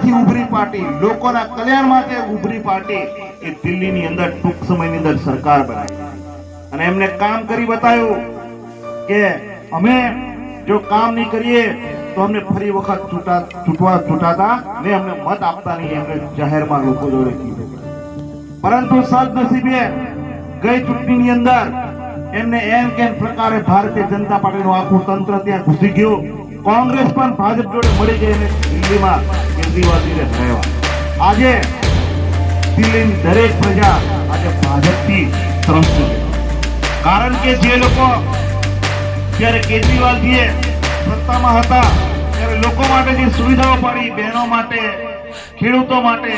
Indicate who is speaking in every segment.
Speaker 1: થી ઉભરી પાર્ટી, લોકોના કલ્યાણ માટે ઉભરી પાર્ટી એ દિલ્હીની અંદર ટૂંક સમયની અંદર સરકાર બનાવી. અને એમને કામ કરી બતાવ્યું કે અમે જો કામ નહીં કરીએ તો અમને ફરી વખત છૂટા છૂટવા છૂટાતા ને અમને મત આપતા નહીં, એમને જાહેરમાં લોકો જોડે કીધું. પરંતુ સદનસીબે ગઈ ચૂંટણીની અંદર એમને એમ કેમ પ્રકારે ભારતીય જનતા પાર્ટીનું આખું તંત્ર ત્યાં ઘૂસી ગયું. કોંગ્રેસ પણ ભાજપ જોડે મળી ગઈ દિલ્હીમાં કેજરીવાલજીને હરાવ્યા આજે દિલ્હીની દરેક પ્રજા આજે ભાજપથી ત્રસ્ત કારણ કે જે લોકો જ્યારે કેજરીવાલજીએ સત્તામાં હતા, ત્યારે લોકો માટે જે સુવિધાઓ પાડી, બહેનો માટે, ખેડૂતો માટે,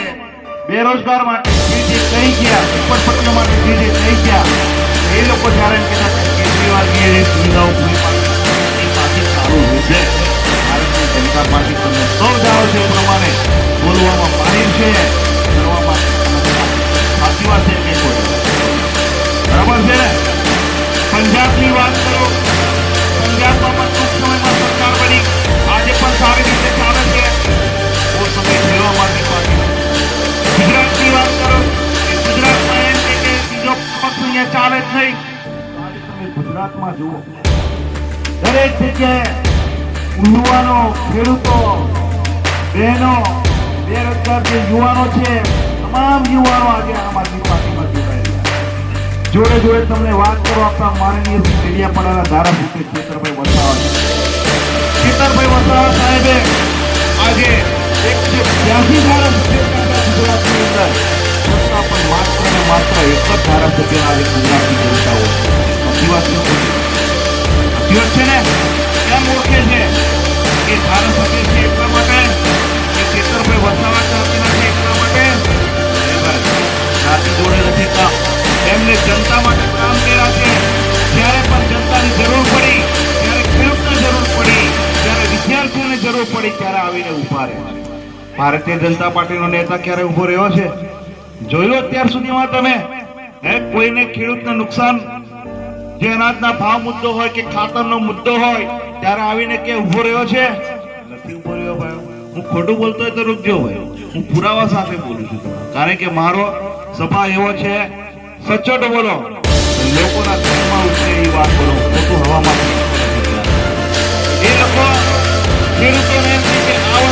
Speaker 1: બેરોજગાર માટે, જે જે કહી ગયા ઉપરપટ્ટીઓ માટે જે જે કહી ગયા અહીંયા ચાલે જ નહીં. આજે તમે ગુજરાતમાં જુઓ. દરેક જગ્યાએ યુવાનો, ખેડૂતો, બહેનો, બેરોજગાર જે યુવાનો છે, તમામ યુવાનો આજે આમ આદમી પાર્ટીમાં જોડાયેલા જોડે જોડે તમને વાત કરો, આપણા માનનીય શ્રી ડેડિયાપાડાના ધારાસભ્ય ચેતરભાઈ વસાવા ચેતરભાઈ વસાવા સાહેબે આજે એકસો બ્યાસી ધારાસભ્ય ગુજરાતની અંદર, છતાં પણ માત્ર ને માત્ર એક જ ધારાસભ્ય સાચી છે ઓળખે છે? એ ધારાસભ્ય છે એટલા માટે કે ચેતરભાઈ વસાવા જાતિના નથી એટલા માટે. જાતિ જોડે નથી કામ. એમને જનતા માટે કામ કર્યા છે. જ્યારે પણ જનતાની જરૂર પડી, ત્યારે ખેડૂતને જરૂર પડી, જ્યારે વિદ્યાર્થીઓને જરૂર પડી, ત્યારે આવીને ઊભા રહે ભારતીય જનતા પાર્ટીનો નેતા ક્યારે ઊભો રહ્યો છે? જોઈ લો અત્યાર સુધીમાં તમે. હે, કોઈને ખેડૂતને નુકસાન જે અનાજના ભાવ મુદ્દો હોય કે ખાતરનો મુદ્દો હોય, ત્યારે આવીને કે ઊભો રહ્યો છે? નથી ઊભો રહ્યો ભાઈ. હું ખોટું બોલતો હોય તો રૂકજો ભાઈ. હું પુરાવા સાથે બોલું છું. કારણ કે મારો સભા એવો છે, સચોટ બોલો. લોકોના ઘરમાં ઉઠે એ વાત બોલો. ખોટું હવામાં એ લોકો ખેડૂતોને એમ કે આ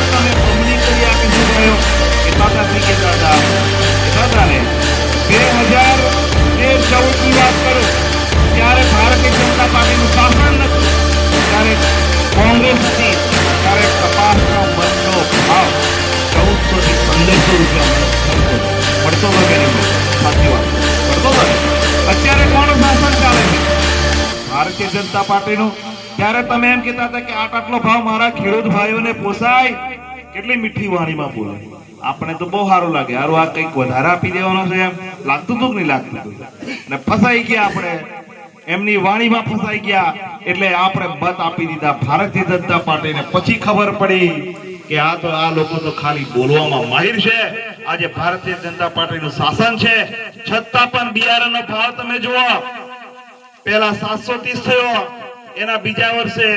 Speaker 1: ભારતીય જનતા પાર્ટીનું. ત્યારે તમે એમ કહેતા હતા કે આટ આટલો ભાવ મારા ખેડૂત ભાઈઓને પોસાય? કેટલી મીઠી વાણીમાં બોલે. આપણે તો બહુ સારું લાગે. સારું આ કંઈક વધારે આપી દેવાનો છે એમ. લાગતું હતું કે નહીં લાગતું હતું? ને ફસાઈ ગયા આપણે. એમની વાણીમાં ફસાઈ ગયા. એટલે આપણે મત આપી દીધા ભારતીય જનતા પાર્ટીને. પછી ખબર પડી કે આ તો આ લોકો તો ખાલી બોલવામાં માહિર છે. આજે ભારતીય જનતા પાર્ટીનું શાસન છે. છતાં પણ બિયારણનો ભાવ તમે જુઓ. પેલા સાતસો ત્રીસ થયો, એના બીજા વર્ષે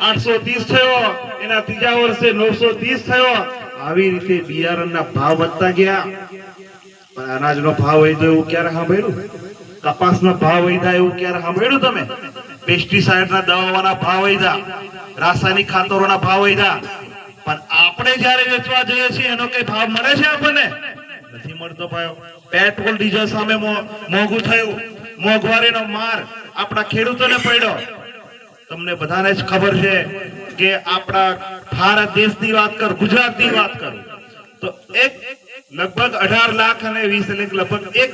Speaker 1: આઠસો ત્રીસ થયો, એના ત્રીજા વર્ષે નવસો ત્રીસ થયો. આવી રીતે બિયારણના ભાવ વધતા ગયા. પણ અનાજનો ભાવ વધ્યો એવું ક્યારે સાંભળ્યું? કપાસનો ભાવ વધ્યા એવું ક્યારે સાંભળ્યું તમે? પેસ્ટિસાઇડના દવાઓના ભાવ વધ્યા રાસાયણિક ખાતરોના ભાવ વધ્યા પણ આપણે જ્યારે વેચવા જઈએ છીએ, એનો કઈ ભાવ મળે છે આપણને? નથી મળતો ભાઈ પેટ્રોલ, ડીઝલ સામે મોંઘું થયું. મોંઘવારીનો માર. આપણા ખેડૂતોને પડ્યો. તમને બધાને જ ખબર છે કે આપણા ભારત દેશની વાત કર, ગુજરાતની વાત કરું. તો એક લગભગ અઢાર લાખ અને વીસ લાખ લગભગ એક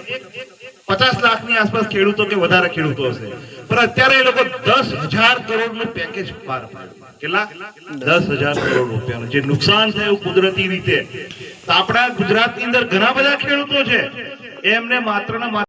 Speaker 1: પચાસ લાખની આસપાસ ખેડૂતો કે વધારે ખેડૂતો હશે. પણ અત્યારે એ લોકો દસ હજાર કરોડનું પેકેજ પાર કેટલા? દસ હજાર કરોડ રૂપિયાનું. જે નુકસાન થયું કુદરતી રીતે. આપણા આપણા ગુજરાતની અંદર ઘણા બધા ખેડૂતો છે. એમને માત્ર ને